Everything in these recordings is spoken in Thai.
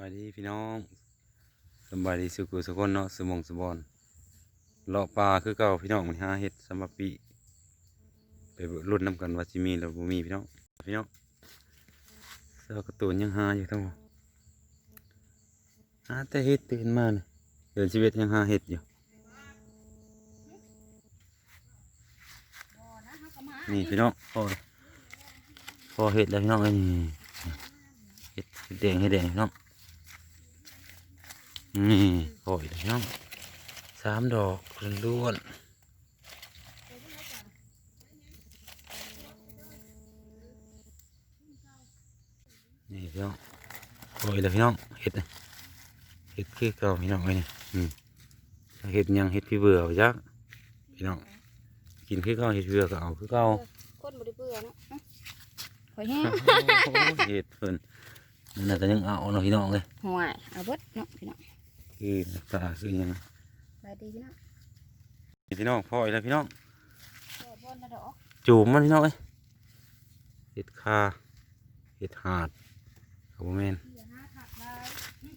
บายดีพี่น้องสำบายดีสุกุสุคนเนาะสมองสบอนเลาะปลาคือเก่าพี่น้องมันหาเห็ดสำหรับปีไปรุ่นน้ำกันว่าจิมีหรือบ่มีพี่น้องพี่น้องเสื้อกระตูนยังหาอยู่ทั้งหมดหาแต่เห็ดตื่นมาเนี่ยเดินชีวิตยังหาเห็ดอยู่นี่พี่น้องพอพอเห็ดแล้วพี่น้องเอ้นี่เห็ดแดงเห็ดแดงพี่น้อง นี่โอ้ยน้องสามดอกล้วนๆนี่พี่น้องโอ้ยแล้วพี่น้องเห็ดนะเห็ดคือเก่าพี่น้องเลยนี่อืมเห็ดยังเห็ดพี่เบื่อไปจักพี่น้องกินคือเก่าเห็ดเบื่อก็เอาคือเก่าคนบ่ได้เบื่อเนาะฮะหอยแห้งโอ้ยเห็ดเพิ่นนั่นน่ะก็ยังเอาเนาะพี่น้องเลยห่วยเอาเบิดเนาะพี่น้อง คือตาคือหยังไปดีพี่น้องนี่พี่น้องพ่ออีกแล้วพี่น้องแค่บอนละดอกจูบมันพี่น้องเอ้ยเห็ดคาเห็ดหาดเขาบ่แม่นเดี๋ยวหาขัดลายอืม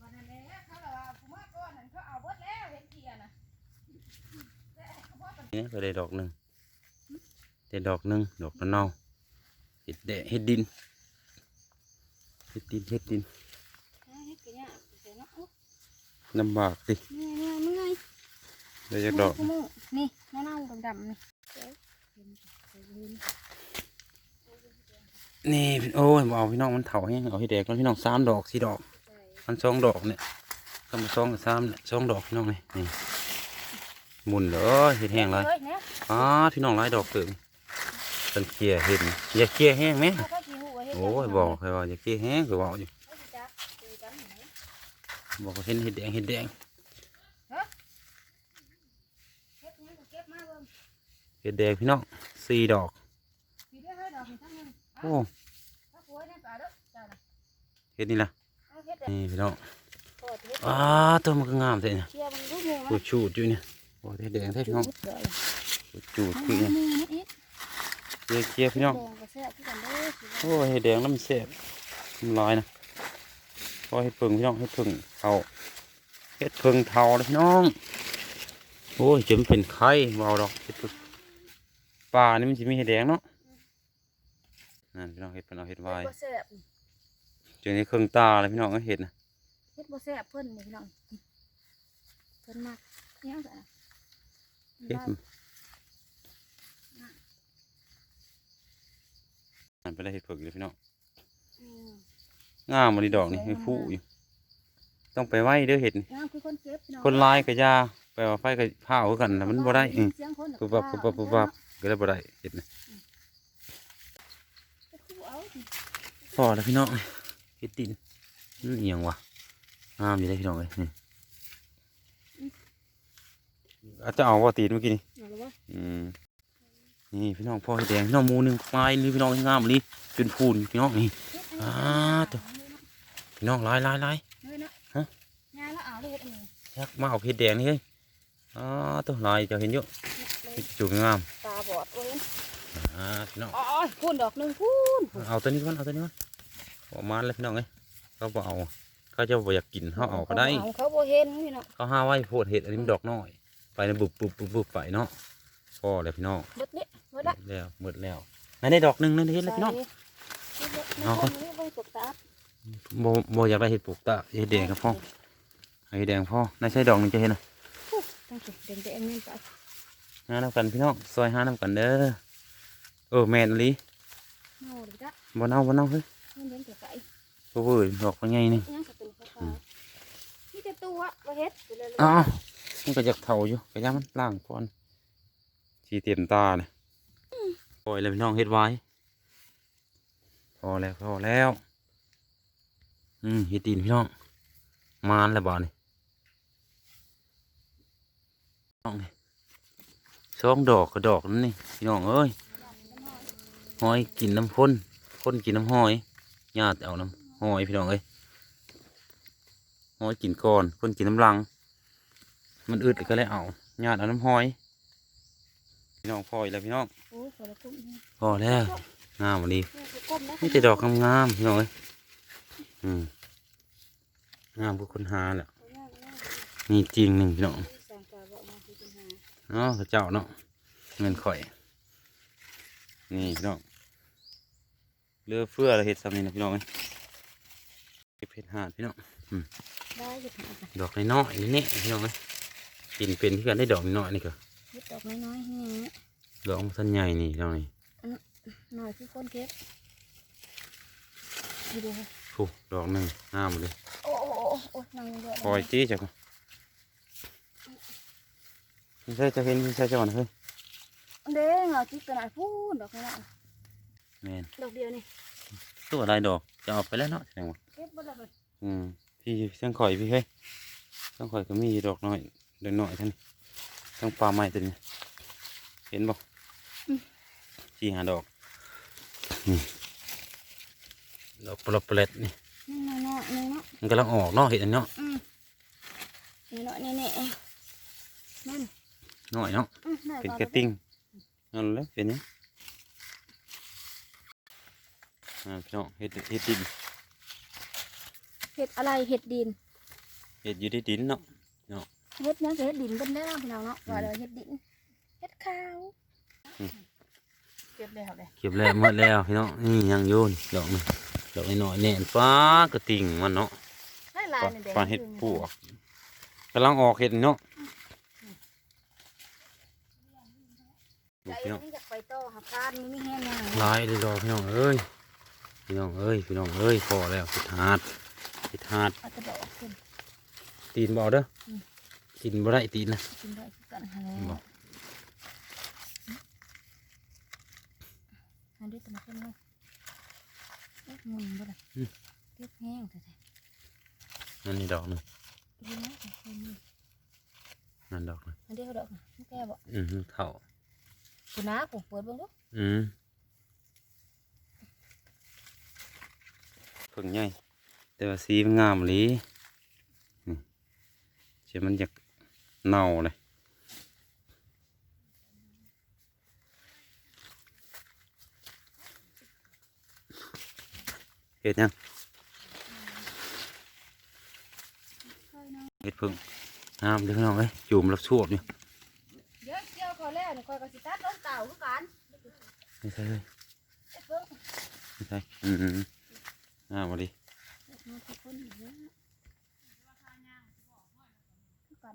วันนั้นแหละเขาเลยว่าผู้มาก่อนนั่นเขาเอาเบิดแล้วเห็นเกียร์น่ะแต่เขาบอกกันนี่ก็ได้ดอกหนึ่งได้ดอกหนึ่งดอกเน่าๆเห็ดแดะเห็ดดินเห็ดดินเห็ดดิน หาเฮ็ดกันยากเดี๋ยวเนาะโอ้ ลำบากสิเมื่อยเมื่อยเมื่อยได้จากดอกเมื่อยนี่เน่าๆดำๆนี่เดี๋ยวเห็นเห็นเห็นนี่พี่โอ้ยบ่เอาพี่น้องมันเถาให้เอาให้แดกก่อนพี่น้องสามดอกสี่ดอกใส่มันสองดอกเนี่ยก็มาสองกับสามเนี่ยสองดอกพี่น้องเลยนี่หมุนเลยเห็ดแห้งเลยฮ้เนี่ยอ้าพี่น้องหลายดอกเติมเป็นเกลี่ยเห็ดนี่อย่าเกลี่ยแห้งไหมเขาก็สิฮู้ว่าเฮ็ดโอ้ยบอกใครว่าอย่าเกลี่ยแห้งก็บอกอยู่ เขาสิจักตีกันไหน บอกว่าเห็นเห็ดแดงเห็ดแดงเฮ็ดหยังก็เก็บมาเบิ่งเห็ดแดงพี่น้องสี่ดอกสิได้ให้ดอกนี่ทั้งนึงโอ้ถ้าป่วยเนี่ยตายเด้อจ้าน่ะเห็ดนี่ล่ะเอาเฮ็ดเด้อนี่พี่น้องโคตรเฮ็ดอ้าตัวมันก็งามเลยเนี่ยเชียร์มันดูหมู่กูนะชูดอยู่เนี่ยโอ้ยแดงแท้พี่น้องจุดเลยกูจูดทั้งคือหเนี่ยมู่นี่อีกเกลี่ยเกลี่ยพี่น้องแดงก็แซ่บคือกันเด้อสิโอ้ยเห็ดแดงน้ำเสียบน้ำลายนะ พอเห็ดเพิงพี่น้องเห็ดเพิงเทาเห็ดเพิงเทาเลยพี่น้อง โอ้ยจะมันเป็นไข่เบเอาดอกเห็ดเพิงป่านี่มันจะมีเห็ดแดงเนาะนั่นพี่น้องเห็ดเป็นเอาเห็ดไวายเฮ็ดบ่แซ่บเจอในเครื่องตาเลยพี่น้องก็เห็ดนะเฮ็ดบ่แซ่บเพิ่นนี่พี่น้องเพิ่นมากอิหยังซะเห็ดนั่นเป็นอะไรเห็ดเพิงเลยพี่น้องอืม งามมาดีดอกนี่ไม่ฟูอยู่ต้องไปไหว้เด้อเห็ดนี่งามคือคนเก็บพี่น้องคนลายกับยาไปว่าไฟกับผ้าคือกันแต่ะมันบ่ได้อืมเสียงคนปุ๊บปับปุ๊บปับปุ๊บปับก็เลยบ่ได้เห็ดนะเอาสิพอแล้วพี่น้องเห็ดดินนี่เอียงวะงามอยู่ได้พี่น้องเลยนี่อาจจะเอาว่าตีนเมื่อกี้นี่เอาละวะอืมนี่พี่น้องพ่อเห็ดแดงพี่น้องหมูหนึ่งไม้นี่พี่น้องงามเลยจนพูนพี่น้องนี่เฮ็ด อ่าตัวพี่น้องลายลายลายเฮ้ยนะฮะงานแล้วเอาเลยเฮ็ดอันนี้ยักมาเอาเห็ดแดงนี่เฮ้ยอ่าตัวลายจะเห็นอยู่เลยเห็ดจุกงามตาบอดโอ้ยอ่าพี่น้องอ๋อพูนดอกหนึงพูนเอาตัวนี้ก่อนเอาตัวนี้ก่อนเอามาเลยพี่น้องเอ้ยเขาบอกเอาเขาจะบ่อยากกินเขาเอาก็ได้เอาเขาบ่เห็นพี่น้องเขาห้าไว้โพดเห็ดอันนี้มันดอกน้อย ไปนะบุบบุบบุบบุบไปเนาะพอเลยพี่น้องเบิดนี่เบิดหมละดแล้วหมดแล้วนั่นได้ดอกหนึ่งนั่นได้เห็ดแล้วพี่น้อง เอาเอาก่คอนนนี้บ่ตกตาโบโบอยากได้เห็ดปลูกตาเห็ดแดงครับพ่อเห็ดแดงพ่อน่าใช่ดอกหนึ่งจะเห็นนะตั้งสิเดินไปเอ็มนี่ไปห้าน้ำกันพี่น้องซอยห้าน้ำกันเด้อเออแมนอหลีเน่าเลยจ้ะบ่เน่าบ่เน่าเฮ้ยมันเดินไกลบ่เบื่อดอกมันใหญ่นี่ๆยังจะเป็นขาวๆนี่จะตัวบ่เฮ็ดไปเลยอ้าวมันก็อยากเถาอยู่กระยามันล่างก่อนสีเต็มตาเลยปล่อยเลยพี่น้องเฮ็ดไว้ พอแล้วพอแล้ว อืมเฮ็ดตีนพี่น้อง มานแล้วบ่นี่น้องนี่สองดอกกับดอกนั่นนี่พี่น้องเอ้ยหอยกินน้ำข้นข้นกินน้ำหอยญาติเอาน้ำหอยพี่น้องเอ้ยหอยกินก่อนคนกินน้ำลัง มันอึดก็เลยเอาญาติเอาน้ำหอย พี่น้องพออีกแล้วพี่น้องโอ้ยคนละกลุ่มนี่พอแล้ว งามวันนี้นี่คือกลุ่มนะนี่แต่ดอกงามๆพี่น้องเอ้ยอืมงามกว่าคนหาแหละเอาย่างย่างนี่จริงหนึ่งพี่น้องสั่งกาบอกมาคือปัญหาเนาะพระเจ้าเนาะเงินข่อย นี่พี่น้องเลือเฟือเราเห็ดซ้ำนี่นะพี่น้องเอ้ยเก็บเห็ดหาดพี่น้องได้หยุดหาไปดอกน้อยๆนี่พี่น้องเอ้ยกินเป็นที่กันได้ดอกน้อยๆนี่ก็หยุดดอกน้อยๆนี่ดอกมันสั้นใหญ่นี่พี่น้องนี่ หน่อยคือคนเก็บดูดูฟูดอกหนึ่งงามเลยโอ้โอ้โอ้โอ้นั่งเยอะปล่อยจี้จ้ะก่อนไม่ใช่จะเห็นไม่ใช่จะก่อนเฮ้ยเด้งเอาจิ๊กกระดาษพูนดอกนี้แมนดอกเดียวนี่ตัวอะไรดอกจะเอาไปแล้วเนาะแสดงว่าเก็บบ่ได้เลยอืมพี่เสียงข่อยพี่เฮ้ยเสียงข่อยก็มีดอกน้อยดอกน้อยท่านต้องปลาไม้ตัวนี้เห็นบ่สี่หาดอกนี่ ดอกปลอเปล็ดนี่นี่เนาะเนาะนี่เนาะมันกำลังออกเนาะเห็นอันเนาะอืมนี่เนาะนี่นี่นั่นน้อยเนาะอืมได้เป็นก่อนกระติ้งนั่นแหละเป็นนี้อ่าพี่น้องเห็ดเห็ดดินเห็ดอะไรเห็ดดินเห็ดอยู่ที่ดินเนาะเห็ดยังก็เห็ดดินเป็นได้แล้วพี่น้องเนาะว่าเดี๋ยวเห็ดดินเห็ดขาวเก็บได้เขาเลยเก็บแล้วหมดแล้วพี่น้องนี่ยังโยนดอกหนึงดอกน้อยๆแน่นฟ้ากระติ่งมันเนาะได้ลายนี่แดงปลาเห็ดปวกกำลังออกเห็ดเนาะใจพี่น้องนี่อยากไปต่อหาการมันไม่แห้งนะลายเลยดอกพี่น้องเอ้ยพี่น้องเอ้ยพี่น้องเอ้ยพอแล้วพิดหาดพิดหาดเอาจะดอกขึ้นตีนบ่เด้ออมกินบ่ได้ตีนนะกินได้คือกันหาบ่อันนี้ตัวมันขึ้นเลยเอ๊ะมุนบ่ได้เก็ บแห้งแต่แต่นั่นนี่ดอกหนึงดีนะแต่คนนี้นั่นดอกหนึงอันนี้เขาดอกนะแก้บ่อืมเท่าคุณน้ากูเปิดเบิ่งดู อืมเพิ่งใหญ่แต่ว่าสีมันงามเลยนี่เชื่อมันอยากเน่าเลย เห็ดยังเห็ดเพิ่งงามเด้อพี่น้องเอ้ยจุ่มแล้วชวบเนี่ยเดี๋ยวเกี่ยวเขาแล้วนี่คอยก็สิตัดต้นเต่าคือกันไม่ใช่เลยเอ๊ะเบิ่งไม่ใช่อืมอืมอืมงามมาดิมาทุกคนอยู่เยอะคือกัน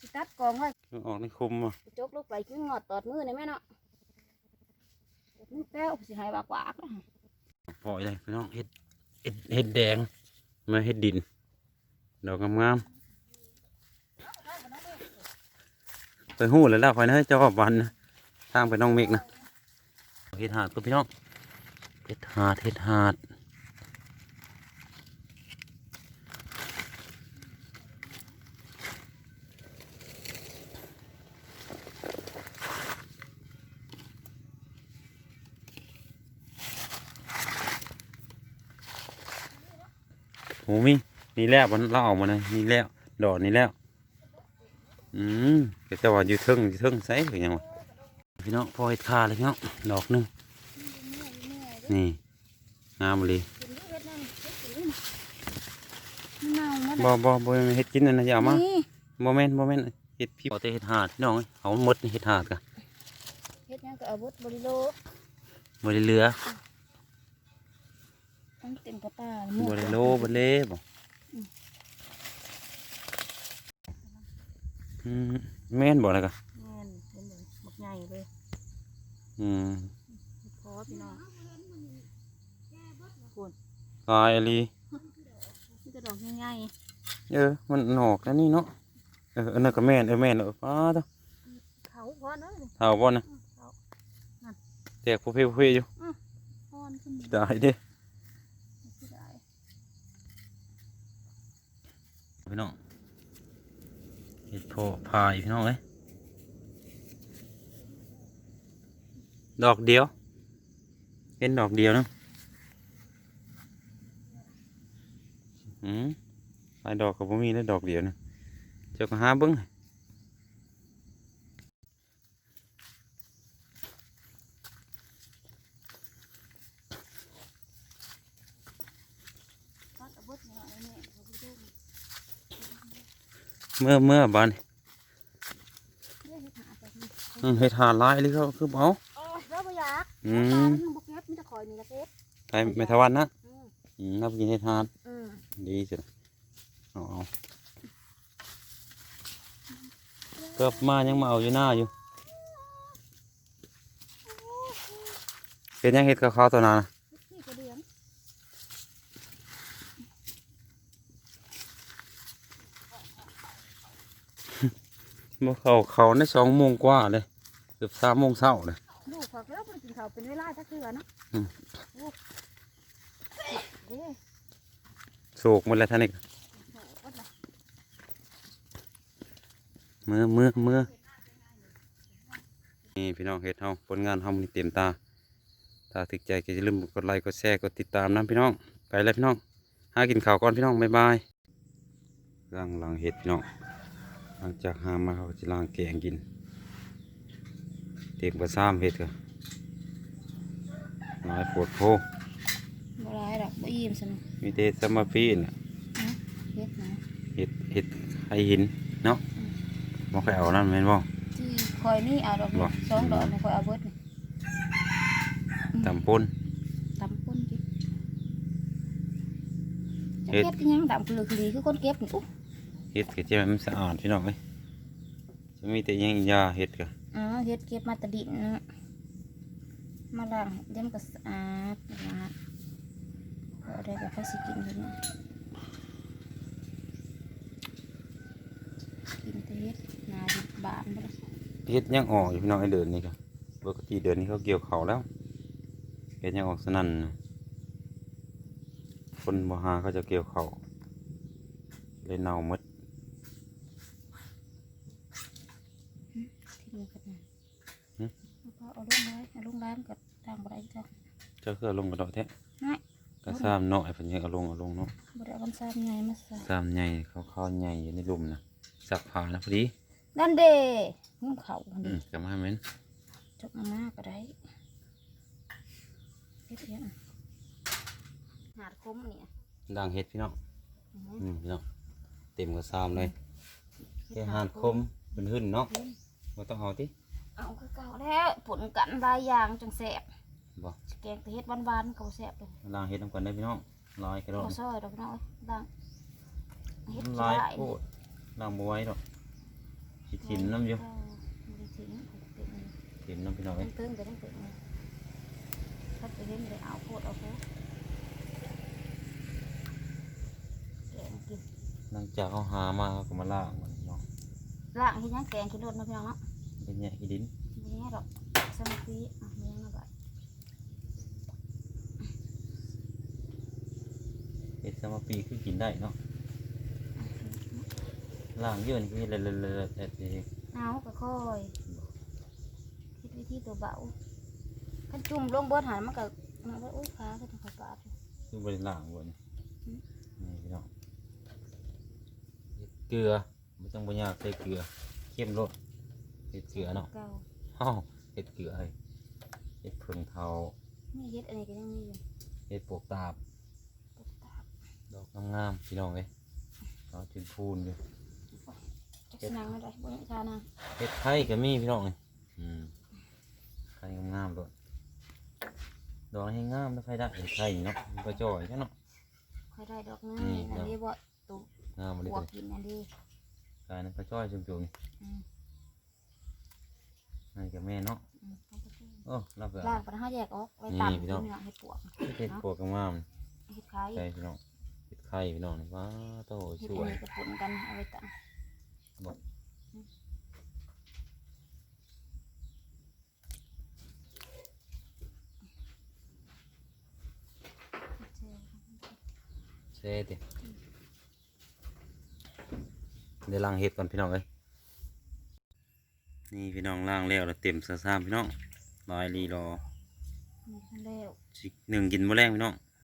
สิตัดกองไว้เพิ่งออกในคุมอะจกลูกไปคืองอดตอดมือนี่แม่เนาะมือแป้วสิใหายบากวากๆนะ พอยเลยพี่น้องเห็ดเห็ดเห็ดแดงมาเห็ดดินดอกงามๆไปหู้เลยแล้วไปนะเจ้าวันนะทางไปน้องเมกนะเห็ดหาดก็พี่น้องเห็ดหาดเห็ดหาด หมีนี่แล้วมันเราออกมาเลยนี่แล้วดอกนี่แล้วอืมก็จะว่าอยู่เทึงอยู่เทึงใส่หรือยังวะพี่น้องพอเห็ดคาเลยพี่น้องดอกหนึงนี่งามเลยกินด้วยเฮ็ดนั่นเฮ็ดกินด้วยนะมันเน่าหมดบ่บ่บ่แม่นเห็ดกินนั่นนะอย่าเอามานี่บ่แม่นบ่แม่นเห็ดพี่บ่แต่เห็ดหาดพี่น้องเอ้ยเอาหมดนี่เห็ดหาดกะเฮ็ดหยังก็เอาบดบริโลบ่ได้เหลือต้อง เต็มกระตาบ่ได้โลบ่เล่บ่อืมแม่นบ่ล่ะกะแม่นเป็นเลยหมกใหญ่เลยอืมพอพี่น้องคุณตายอีหลีนี่จะดอกใหญ่เออ มันหนอกแล้วนี่เนาะ เอออันนั้นก็แม่นเออแม่นเออป้าดเด้อๆเขาพอเนาะนี่เท่าบ่นะเขาแตกผู้เพผู้เพอยู่พอนขึ้นได้เด้ สิได้ พี่น้องเห็ดโพพายพี่น้องเอ้ยดอกเดียว เป็นดอกเดียวเนาะอืมลายดอกก็บ่มีแล้วดอกเดียวนะเจ้าก็หาเบิ้ง ทอดเอาบดนี่เนาะนี่ เมื่อเมื่อบ้านเรียกให้หาไปนี่อืมเฮ็ดหาหลายเลยเขาคือเอาโอ้ยเราบ่อยากอืตามมันบ่เก็บมีแต่คอยนี่ละเก็บไปไม่ทวันนะอืมอืมนับกินเฮ็ดหาอืมดีสิเอาเอาเกือบมายังมาเอาอยู่หน้าอยู่เป็นยังเฮ็ดกับเขาวตัวนั้นน่ะ นี่ก็เลี้ยง บ่เขาเขาในสองโมงกว่าเลยเกือบสามโมงเช้าเลยลูกฝากแล้วบ่ได้กินข้าวเป็นเวลาจักเทื่อเนาะอืมโอ้เด้โศกหมดแล้วท่านนี่โหวัดละมือมือมือนี่พี่น้องเฮ็ดเฮาผลงานเฮามันเต็มตาถ้าถึกใจก็อย่าลืมกดไลค์กดแชร์กดติดตามนะพี่น้อง ไปแล้วพี่น้องหากินข้าวก่อนพี่น้องบ๊ายบายล้างล้างเห็ดพี่น้อง หลังจากหามาเขาก็จะล้างแกงกิน เต็มกระซ้ำเห็ดก็หลายปวดโพบ่ร้ายดอกบ่อิ่มซั่นมีแต่สมาฟีน่ะเฮ็ดนะเห็ดเห็ดไข่หินเนาะบ่ค่อยเอานั่นแม่นบ่ที่คอยนี่เอาดอกนี่บ่สองดอกนี่คอยเอาเบิดนี่ตำป่นตำป่นกินจะเฮ็ดเก็บอีหยังดำคือลือคือดีคือคนเก็บนี่อุ๊ เห็ดก็จะให้มันสะอาดพี่น้องเอ้ยจะมีแต่หยังยาเห็ดก็อ๋อเฮ็ดเก็บมาแตะดินเนาะมาล้างเดี๋ยวมันก็สะอาดนะก็ได้แบบให้สิกินอยู่เนี่ยกินแต่เฮ็ดหนาดิบบานบ่ได้เห็ดยังออกอยู่พี่น้องไอ้เดินนี่ก็ปกติเดินนี่เขาเกี่ยวเขาแล้วเห็ดยังออกสนั่นน่ะคนบ่หาเขาจะเกี่ยวเขาเลยเน่าหมด ที่นี่ก็นั่น หึ แล้วก็เอาลงไว้เอาลงร้านกับทางบ่ได้จ้ะ เจ้าคือเอาลงกระโดดแท้ง่ายกระซ้ำเนาะไอ้เพิ่นยังเอาลงเอาลงเนาะบ่ได้เอากันซ้ำไงมาใส่ซ้ำใหญ่เขาเข้าใหญ่อยู่ในหลุมนะสักผ้านะพอดีนั่นเด้หุ้มเขาอันอืนี้มกลับมาเหม็นจกมาหน้าก็ได้เฮ็ดเยังหาดคมเนี่ยด่างเห็ดพี่น้องอือฮึอืมพี่น้องเต็มกระซ้ำเลยแค่หานคมเป็นหึ่นเนาะบ่ต้องเอาติเอาคือเก่าแล้วผลกันหลายอย่างจังแสบ บ่แกงแต่เฮ็ดหวานๆก็บ่แสบเลยล้างเห็ดน้ำกันได้พี่น้องลอยกระโดดบ่ซอยดอกน้อยดังเฮ็ดลายขี้โคตรล้างบัวไว้ดอกสิถิ่นน้ำอยู่เออบ่ได้ทิ้งเต็มเลยถิ่นน้ำพี่น้องเอ้ยตึงๆไปตึงๆเลยถ้าไปเฮ็ดไม่ได้เอาโคตรเอาโคตรแกงกินหลังจากเขาหามาเขาก็มาล่างมันเนาะล้างเฮ็ดหยังแกงกินรสเนาะพี่น้องเนาะเป็นแยกอีดินบ่ยังไงดอกสมาธิอะบ่ยังไงบัด เห็ดสมาปีคือกินได้เนาะล่างเยอะนี่คือเลยเลยเลยเลยเลยเอาก็ค่อยคิดวิธีตัวเบาคันจุ่มลงเบิดหันมันก็มันก็อุ้ยขาก็จะขาดบาดอยู่คือบริล่างบนอืมนี่พี่น้องเห็ดเกลือไม่ต้องบุญยากใส่เกลือเข้มรสเห็ดเกลือเนาะเก่าอ้าวเห็ดเกลือเฮ้ยเห็ดเพิงเทานี่เฮ็ดอันนี้ก็ยังมีอยู่เห็ดปวกตาบตกตาบ ดอกงามๆพี่น้องเอ้ยเราจุนพูนอยู่จักสินางอะไรบ่ยังชานางเห็ดไข่ก็มีพี่น้องเอ้ยอืมไข่งามๆด้วยดอกให้งามแล้วไข่ได้เห็ดไข่เนาะมันก็จ่อยใช่เนาะค่อยได้ดอกง่านี่ยอันนี้บ่ตุงามมาเลยปวกกินอันนี้กายนั้นก็จ่อยจุ่มๆนี่อืมนี่กับแม่เนาะอืมเอาไปกินโอ้รับเลยล่างปะเฮาแยกออกไว้นี่ตามพี่น้องพี่น้องเฮ็ดปวกเห็ดปวกงามเฮ็ดขายๆใช่พี่น้อง เห็ดไข่พี่น้องนี่ว้าโตเฮ็ดสอัวนยนี้ก็ผลกันเอาไว้ตามบอกเซ่ติเดี๋ยวล้างเห็ดก่อนพี่น้องเอ้ยนี่พี่น้องล้างแล้วแล้วเต็มซะซ้ำพี่น้องลอยลีรอ นี่คันแล้วสิหนึ่งกินมื้อแรงพี่น้อง